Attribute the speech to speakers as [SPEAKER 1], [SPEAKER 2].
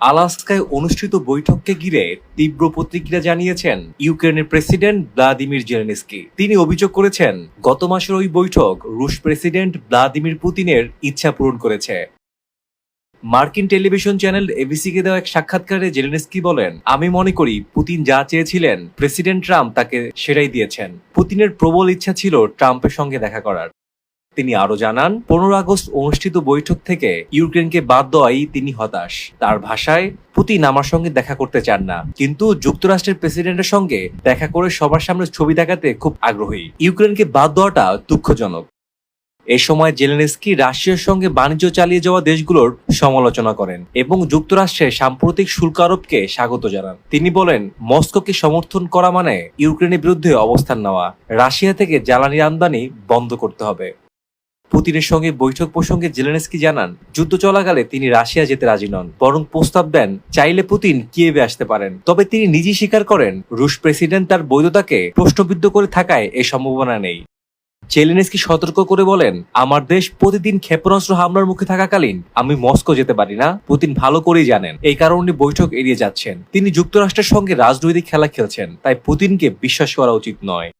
[SPEAKER 1] আলাস্কায় অনুষ্ঠিত বৈঠককে ঘিরে তীব্র প্রতিক্রিয়া জানিয়েছেন ইউক্রেনের প্রেসিডেন্ট ভ্লাদিমির জেলেনস্কি। তিনি অভিযোগ করেছেন, গত মাসের ওই বৈঠক রুশ প্রেসিডেন্ট ভ্লাদিমির পুতিনের ইচ্ছা পূরণ করেছে। মার্কিন টেলিভিশন চ্যানেল এবিসিকে দেওয়া এক সাক্ষাৎকারে জেলেনস্কি বলেন, আমি মনে করি পুতিন যা চেয়েছিলেন, প্রেসিডেন্ট ট্রাম্প তাকে সেটাই দিয়েছেন। পুতিনের প্রবল ইচ্ছা ছিল ট্রাম্পের সঙ্গে দেখা করার। তিনি আরও জানান, পনেরো আগস্ট অনুষ্ঠিত বৈঠক থেকে ইউক্রেনকে বাদ দেওয়াই তিনি হতাশ। তার ভাষায়, পুতিন আমার সঙ্গে দেখা করতে চান না। কিন্তু যুক্তরাষ্ট্রের প্রেসিডেন্টের সঙ্গে দেখা করে সবার সামনে ছবি দেখাতে খুব আগ্রহী। ইউক্রেনকে বাদ দেওয়াটা দুঃখজনক। এ সময় জেলেনস্কি রাশিয়ার সঙ্গে বাণিজ্য চালিয়ে যাওয়া দেশগুলোর সমালোচনা করেন এবং যুক্তরাষ্ট্রের সাম্প্রতিক শুল্ক আরোপকে স্বাগত জানান। তিনি বলেন, মস্কোকে সমর্থন করা মানে ইউক্রেনের বিরুদ্ধে অবস্থান নেওয়া। রাশিয়া থেকে জ্বালানি আমদানি বন্ধ করতে হবে। পুতিনের সঙ্গে বৈঠক প্রসঙ্গে জেলেনস্কি জানান, যুদ্ধ চলাকালে তিনি রাশিয়া যেতে রাজি নন, বরং প্রস্তাব দেন চাইলে পুতিন কিয়েভে আসতে পারেন। তবে তিনি নিজেই স্বীকার করেন, রুশ প্রেসিডেন্ট তার বৈধতাকে প্রশ্নবিদ্ধ করে থাকায় এ সম্ভাবনা নেই। জেলেনস্কি সতর্ক করে বলেন, আমার দেশ প্রতিদিন ক্ষেপণাস্ত্র হামলার মুখে থাকাকালীন আমি মস্কো যেতে পারি না। পুতিন ভালো করেই জানেন, এই কারণে বৈঠক এড়িয়ে যাচ্ছেন। তিনি যুক্তরাষ্ট্রের সঙ্গে রাজনৈতিক খেলা খেলছেন, তাই পুতিনকে বিশ্বাস করা উচিত নয়।